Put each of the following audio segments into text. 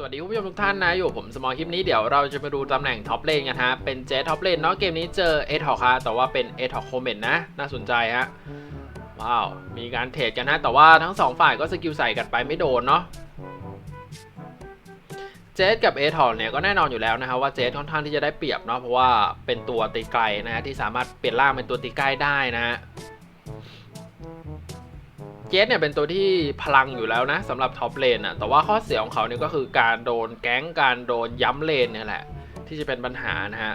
สวัสดีคุณผู้ชมทุกท่านนะอยู่ผมสมอลคลิปนี้เดี๋ยวเราจะมาดูตำแหน่งท็อปเลนกันฮะเป็นเจท็อปเลนเนาะเกมนี้เจอเอทอคฮะแต่ว่าเป็นเอทอคโคเมนนะ น่าสนใจฮะว้าว มีการเทรดกันฮะ แต่ว่าทั้งสองฝ่ายก็สกิลใส่กันไปไม่โดนเนาะเจสกับเอทอเนี่ยก็แน่นอนอยู่แล้วนะฮะว่าเจสค่อนข้างที่จะได้เปรียบเนาะเพราะว่าเป็นตัวตีไกลนะฮะที่สามารถเปลี่ยนร่างเป็นตัวตีใกล้ได้นะฮะ เจสเนี่ยเป็นตัวที่พลังอยู่แล้วนะสำหรับท็อปเลนอะแต่ว่าข้อเสียของเขาเนี่ยก็คือการโดนแก๊งการโดนย้ำเลนเนี่ยแหละ ที่จะเป็นปัญหานะฮะ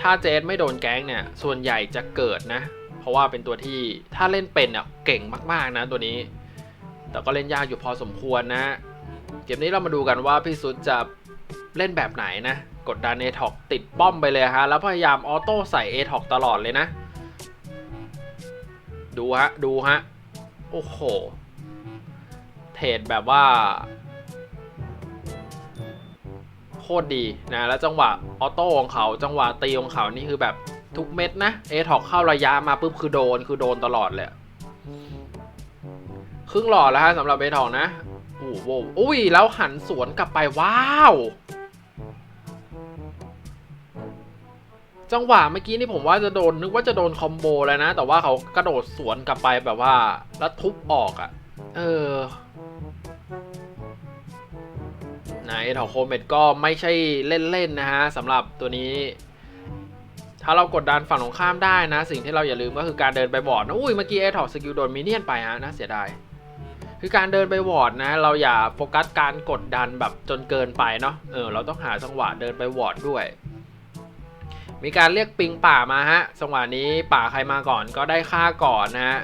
ถ้าเจสไม่โดนแก๊งเนี่ยส่วนใหญ่จะเกิดนะ เพราะว่าเป็นตัวที่ถ้าเล่นเป็นเนี่ยเก่งมากๆนะตัวนี้ แต่ก็เล่นยากอยู่พอสมควรนะเกมนี้เรามาดูกันว่าพี่ซุดจะเล่นแบบไหนนะ กดดันเอท็อกติดป้อมไปเลยฮะ แล้วพยายามออโต้ใส่เอท็อกตลอดเลยนะ ดูฮะ ดูฮะ โอ้โห เทรดแบบว่า โคตรดีนะ แล้วจังหวะออโต้ของเขาจังหวะตีของเขานี่คือแบบทุกเม็ดนะเอท็อกเข้าระยะมาปุ๊บคือโดนคือโดนตลอดเลยครึ่งหลอดแล้วฮะสำหรับเอท็อกนะโอ้โหอุ้ยแล้วหันสวนกลับไปว้าว จังหวะเมื่อกี้นี่ผมว่าจะโดนนึกว่าจะโดนคอมโบแล้วนะ แต่ว่าเขากระโดดสวนกลับไปแบบว่า แล้วทุบออกอะ่ะ เออไหนเถาโคเมดก็ไม่ใช่เล่นๆนะฮะสำหรับตัวนี้ ถ้าเรากดดันฝั่งตรงข้ามได้นะ สิ่งที่เราอย่าลืมก็คือการเดินไปบอร์ดนะอุ้ยเมื่อกี้เอทอสกิลโดนมิเนี่ยนไปฮะน่าเสียดายคือการเดินไปวอร์ดนะ เราอย่าโฟกัสการกดดันแบบจนเกินไปเนาะเออเราต้องหาจังหวะเดินไปวอร์ดด้วย มีการเรียกปิงป่ามาฮะจังหวะนี้ป่าใครมาก่อนก็ได้ค่าก่อนนะฮะ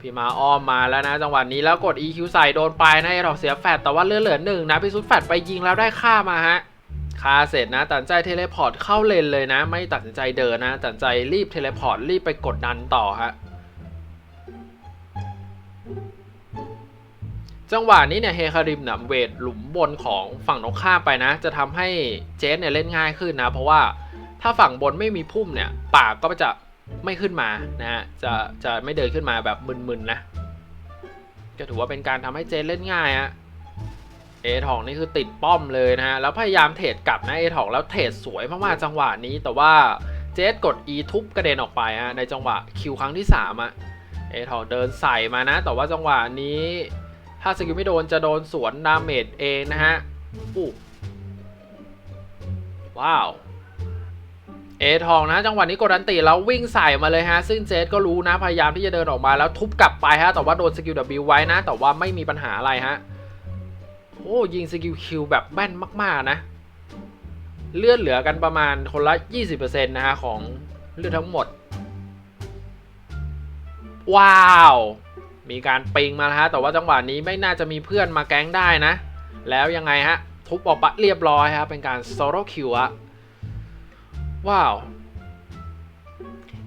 พี่มาอ้อมมาแล้วนะจังหวะนี้แล้วกด EQ ใส่โดนไปนะไอ้ดอกเสียแฟดแต่ว่าเลือดเหลือหนึ่งนะพี่ซุดแฟดไปยิงแล้วได้ค่ามาฮะค่าเสร็จนะตัดใจเทเลพอร์ตเข้าเลนเลยนะ ไม่ตัดใจเดินนะตัดใจรีบเทเลพอร์ตรีบไปกดดันต่อฮะ จังหวะนี้เนี่ยเฮคาริมเนี่ยเวทหลุมบนของฝั่งตรงข้ามไปนะ จะทำให้เจสเนี่ยเล่นง่ายขึ้นนะ เพราะว่าถ้าฝั่งบนไม่มีพุ่มเนี่ยปากก็จะไม่ขึ้นมานะฮะจะจะไม่เดินขึ้นมาแบบมึนๆนะก็ถือว่าเป็นการทำให้เจสเล่นง่ายอะเอทองนี่คือติดป้อมเลยนะฮะแล้วพยายามเทรดกลับนะเอทองแล้วเทรดสวยมากๆจังหวะนี้แต่ว่าเจสกด E ทุบกระเด็นออกไปฮะในจังหวะคิวครั้งที่3อะเอทองเดินใส่มานะ แต่ว่าจังหวะนี้ ถ้าสกิลไม่โดนจะโดนสวนดาเมจเองนะฮะอู้ว้าว เอทองนะจังหวะนี้กดดันตีแล้ววิ่งใส่มาเลยฮะ ซึ่งเจสก็รู้นะพยายามที่จะเดินออกมาแล้วทุบกลับไปฮะ แต่ว่าโดนสกิล W ไว้นะ แต่ว่าไม่มีปัญหาอะไรฮะ โอ้ยิงสกิลคิวแบบแม่นมากๆนะ เลือดเหลือกันประมาณคนละ 20%นะฮะ ของเลือดทั้งหมด ว้าว มีการปิงมาแล้วฮะแต่ว่าจังหวะนี้ไม่น่าจะมีเพื่อนมาแก๊งได้นะ แล้วยังไงฮะ ทุบออกปะเรียบร้อยครับเป็นการโซโล่คิวอะว้าว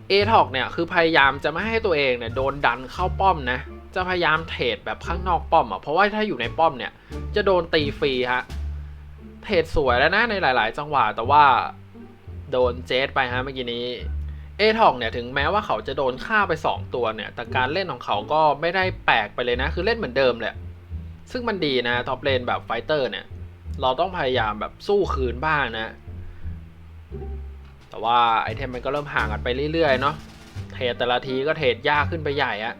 เอทอกเนี่ยคือพยายามจะไม่ให้ตัวเองเนี่ยโดนดันเข้าป้อมนะ จะพยายามเทรดแบบข้างนอกป้อมอะเพราะว่าถ้าอยู่ในป้อมเนี่ยจะโดนตีฟรีฮะเทรดสวยแล้วนะในหลาย ๆ จังหวะแต่ว่าโดนเจสไปฮะเมื่อกี้นี้ เอทองเนี่ยถึงแม้ว่าเขาจะโดนฆ่าไป 2 ตัวเนี่ย แต่การเล่นของเขาก็ไม่ได้แปลกไปเลยนะ คือเล่นเหมือนเดิมเลยซึ่งมันดีนะท็อปเลนแบบไฟเตอร์เนี่ย เราต้องพยายามแบบสู้คืนบ้างนะ แต่ว่าไอเทมมันก็เริ่มห่างกันไปเรื่อยๆเนาะ เทรดแต่ละทีก็เทรดยากขึ้นไปใหญ่อะ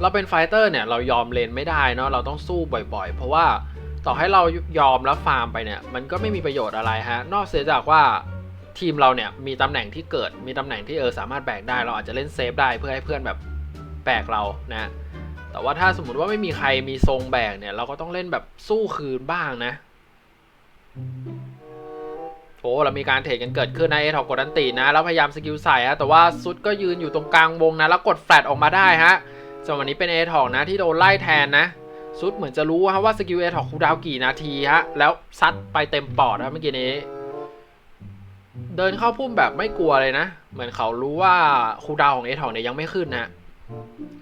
เราเป็นไฟเตอร์เนี่ยเรายอมเลนไม่ได้เนาะ เราต้องสู้บ่อยๆ เพราะว่าต่อให้เรายอมแล้วฟาร์มไปเนี่ย มันก็ไม่มีประโยชน์อะไรฮะ นอกเสียจากว่า ทีมเราเนี่ยมีตำแหน่งที่เกิดมีตำแหน่งที่เออสามารถแบกได้เราอาจจะเล่นเซฟได้เพื่อให้เพื่อนแบบแบกเรานะแต่ว่าถ้าสมมติว่าไม่มีใครมีทรงแบกเนี่ย เราก็ต้องเล่นแบบสู้คืนบ้างนะโอ้เรามีการเทรดกันเกิดขึ้นนะเอทอกกดดันตีนะแล้วพยายามสกิลใส่ฮะแต่ว่าซุดก็ยืนอยู่ตรงกลางวงนะแล้วกดแฟลตออกมาได้ฮะจังหวะนี้เป็นเอทอกนะที่โดนไล่แทนนะซุดเหมือนจะรู้ฮะว่าสกิลเอทอกคูดาวกี่นาทีฮะแล้วซัดไปเต็มปอดนะเมื่อกี้นี้ เดินเข้าพุ่มแบบไม่กลัวเลยนะ เหมือนเขารู้ว่าคูดาวของเอทองเนี่ยยังไม่ขึ้นนะ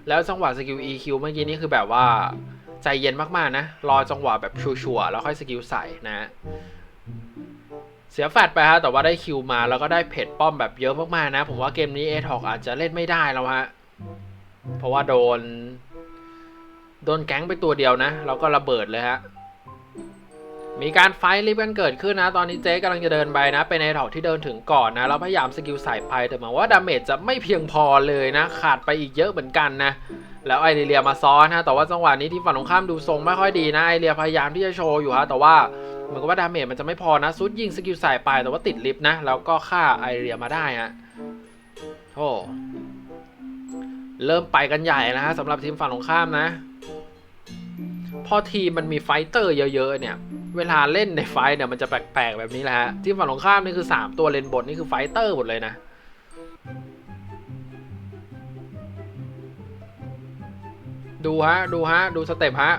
แล้วจังหวะสกิล EQ เมื่อกี้นี่คือแบบว่าใจเย็นมากๆนะ รอจังหวะแบบชัวร์ๆแล้วค่อยสกิลใส่นะ เสียแฟดไปฮะ แต่ว่าได้คิวมาแล้วก็ได้เพจป้อมแบบเยอะมากๆนะ ผมว่าเกมนี้เอทอกอาจจะเล่นไม่ได้แล้วฮะ เพราะว่าโดน โดนแก๊งไปตัวเดียวนะ แล้วก็ระเบิดเลยฮะ มีการไฟท์ลิฟต์กันเกิดขึ้นนะ ตอนนี้เจ๊กำลังจะเดินไปนะ เป็นไอถอกที่เดินถึงก่อนนะ แล้วพยายามสกิลใส่ไปแต่เหมือนว่าดาเมจจะไม่เพียงพอเลยนะ ขาดไปอีกเยอะเหมือนกันนะ แล้วไอเรียมาซ้อนฮะแต่ว่าจังหวะนี้ที่ฝั่งตรงข้ามดูทรงไม่ค่อยดีนะ ไอเรียพยายามที่จะโชว์อยู่ฮะ แต่ว่าเหมือนกับว่าดาเมจมันจะไม่พอนะ ซุดยิงสกิลใส่ไปแต่ว่าติดลิฟต์นะ แล้วก็ฆ่าไอเรียมาได้ฮะโอ้เริ่มไปกันใหญ่นะฮะสำหรับทีมฝั่งตรงข้ามนะ พอทีมมันมีไฟเตอร์เยอะๆเนี่ย เวลาเล่นในไฟเนี่ยมันจะแปลกๆแบบนี้แหละฮะที่ฝั่งตรงข้ามนี่คือ 3 ตัวเลนบนนี่คือไฟเตอร์หมดเลยนะดูฮะ ดูฮะ ดูสเต็ปฮะ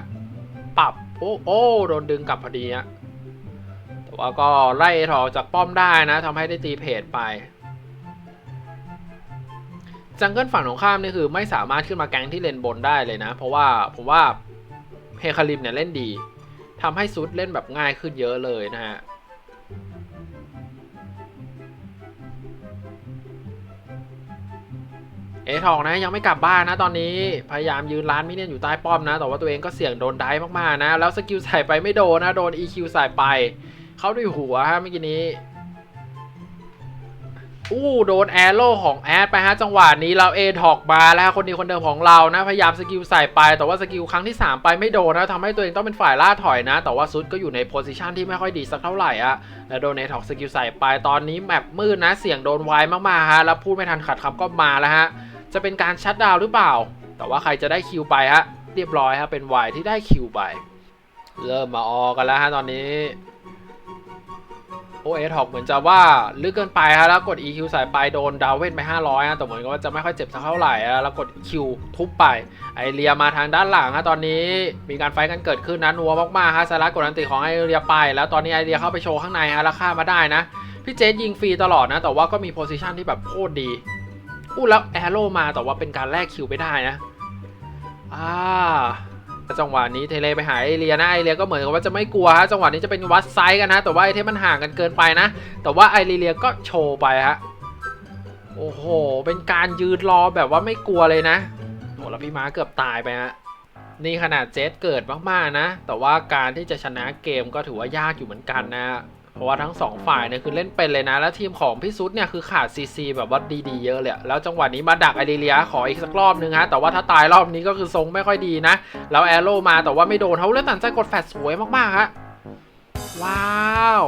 ปรับ โอ้โอ้โดนดึงกลับพอดีฮะ แต่ว่าก็ไล่ถอจากป้อมได้นะทำให้ได้ตีเพจไป จังเกิลฝั่งตรงข้ามนี่คือไม่สามารถขึ้นมาแก๊งที่เลนบนได้เลยนะ เพราะว่าผมว่าเฮคาริมเนี่ยเล่นดี ทำให้ซูดเล่นแบบง่ายขึ้นเยอะเลยนะฮะเอทองนะยังไม่กลับบ้านนะตอนนี้พยายามยืนร้านมิเนี่ยนอยู่ใต้ป้อมนะ แต่ว่าตัวเองก็เสี่ยงโดนได้มากๆนะ แล้วสกิลใส่ไปไม่โดนนะ โดน EQ ใส่ไป เขาด้วยหัวฮะเมื่อกี้นี้ อู้โดนแอโร่ของแอดไปฮะจังหวะนี้เราเอทอกมาแล้วคนดีคนเดิมของเรานะพยายามสกิลใส่ไป แต่ว่าสกิลครั้งที่ 3 ไปไม่โดนนะทำให้ตัวเองต้องเป็นฝ่ายล่าถอยนะ แต่ว่าซุดก็อยู่ในโพสิชันที่ไม่ค่อยดีสักเท่าไหร่อะแล้วโดนเอทอกสกิลใส่ไปตอนนี้แมปมืดนะเสียงโดนไวมากๆฮะแล้วพูดไม่ทันขัดคำก็มาแล้วฮะจะเป็นการชัดดาวหรือเปล่า แต่ว่าใครจะได้คิวไปฮะเรียบร้อยฮะเป็นไวที่ได้คิวไป เริ่มมาออกันแล้วฮะตอนนี้ โอเอทอกเหมือนจะว่าลึกเกินไปฮะแล้วกด EQ สายไปโดนดาวเว้นไป 500ฮะแต่เหมือนกับว่าจะไม่ค่อยเจ็บสักเท่าไหร่ฮะแล้วกด Q ทุบไปไอเรียมาทางด้านหลังฮะตอนนี้มีการไฟกันเกิดขึ้นนะนัวมากๆฮะสาระกดอันติของไอเรียไป แล้วตอนนี้ไอเรียเข้าไปโชว์ข้างในฮะแล้วฆ่ามาได้นะพี่เจสยิงฟรีตลอดนะ แต่ว่าก็มีโพซิชันที่แบบโคตรดีอู้แล้วแอโร่มาแต่ว่าเป็นการแลกคิวไม่ได้นะอ่า จังหวะนี้เทเลไปหาไอเรียนะไอเรียก็เหมือนกับว่าจะไม่กลัวฮะจังหวะนี้จะเป็นวัดไซส์กันนะแต่ว่าไอเทมมันห่างกันเกินไปนะ แต่ว่าไอเรียก็โชว์ไปฮะโอ้โห เป็นการยืนรอแบบว่าไม่กลัวเลยนะโหแล้วพี่ม้าเกือบตายไปฮะนี่ขนาดเจสเกิดมากๆนะ แต่ว่าการที่จะชนะเกมก็ถือว่ายากอยู่เหมือนกันนะ เพราะว่าทั้งสองฝ่ายเนี่ยคือเล่นเป็นเลยนะ แล้วทีมของพี่ซุดเนี่ยคือขาดซีซีแบบว่าดีๆเยอะเลยแล้วจังหวะนี้มาดักไอเดียขออีกสักรอบนึงฮะแต่ว่าถ้าตายรอบนี้ก็คือทรงไม่ค่อยดีนะ แล้วแอโร่มาแต่ว่าไม่โดนเขาเล่นตัดใจกดแฟดสวยมากๆฮะว้าว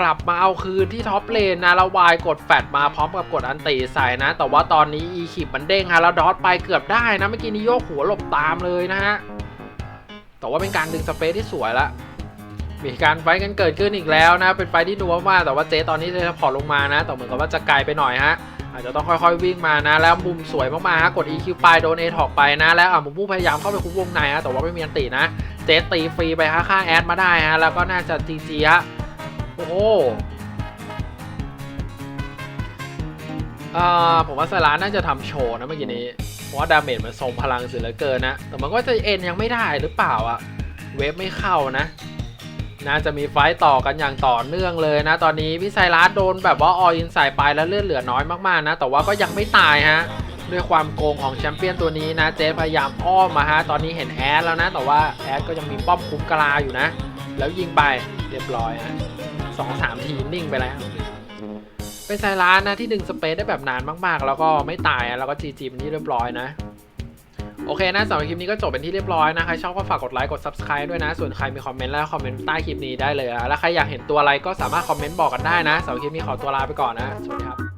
กลับมาเอาคืนที่ท็อปเลนนะแล้ววายกดแฟดมาพร้อมกับกดอันตีใส่นะ แต่ว่าตอนนี้อีคิปมันเด้งฮะแล้วดอทไปเกือบได้นะเมื่อกี้นี้โยกหัวหลบตามเลยนะฮะแต่ว่าเป็นการดึงสเปซที่สวยละ มีการไฟกันเกิดขึ้นอีกแล้วนะ เป็นไฟที่นัวมากแต่ว่าเจตอนนี้เจะพอร์ตลงมานะแต่เหมือนกับว่าจะไกลไปหน่อยฮะอาจจะต้องค่อยๆวิ่งมานะ แล้วมุมสวยมากๆฮะกด EQ ไปโดนเอถอกไปนะ แล้วอะมุมผู้พยายามเข้าไปคุมวงในฮะแต่ว่าไม่มีอันตินะ เจตีฟรีไปฮะค่าแอดมาได้ฮะแล้วก็น่าจะจีจีฮะโอ้โหอ่าผมว่าสลาน่าจะทำโชว์นะเมื่อกี้นี้ เพราะว่าดาเมจมันทรงพลังเสียเหลือเกินนะ แต่มันก็จะเอ็นยังไม่ได้หรือเปล่าอะเวฟไม่เข้านะ น่าจะมีไฟต่อกันอย่างต่อเนื่องเลยนะ ตอนนี้พี่ไซรัสโดนแบบว่าออินใส่ไปแล้วเลือดเหลือน้อยมากๆนะ แต่ว่าก็ยังไม่ตายฮะด้วยความโกงของแชมเปี้ยนตัวนี้นะ เจพยายามอ้อมมาฮะ ตอนนี้เห็นแอดแล้วนะ แต่ว่าแอดก็ยังมีป้อมคุ้มกะลาอยู่นะ แล้วยิงไปเรียบร้อยฮะสองสามทีนิ่งไปแล้ว เป็นไซรัสนะที่ดึงสเปซได้แบบนานมากๆ แล้วก็ไม่ตายอะแล้วก็จีจีเป็นที่เรียบร้อยนะ โอเคนะสำหรับคลิปนี้ก็จบเป็นที่เรียบร้อยนะใครชอบก็ฝากกดไลค์กด subscribe ด้วยนะ ส่วนใครมีคอมเมนต์แล้วคอมเมนต์ใต้คลิปนี้ได้เลยนะแล้วใครอยากเห็นตัวอะไรก็สามารถคอมเมนต์บอกกันได้นะสำหรับคลิปนี้ขอตัวลาไปก่อนนะสวัสดีครับ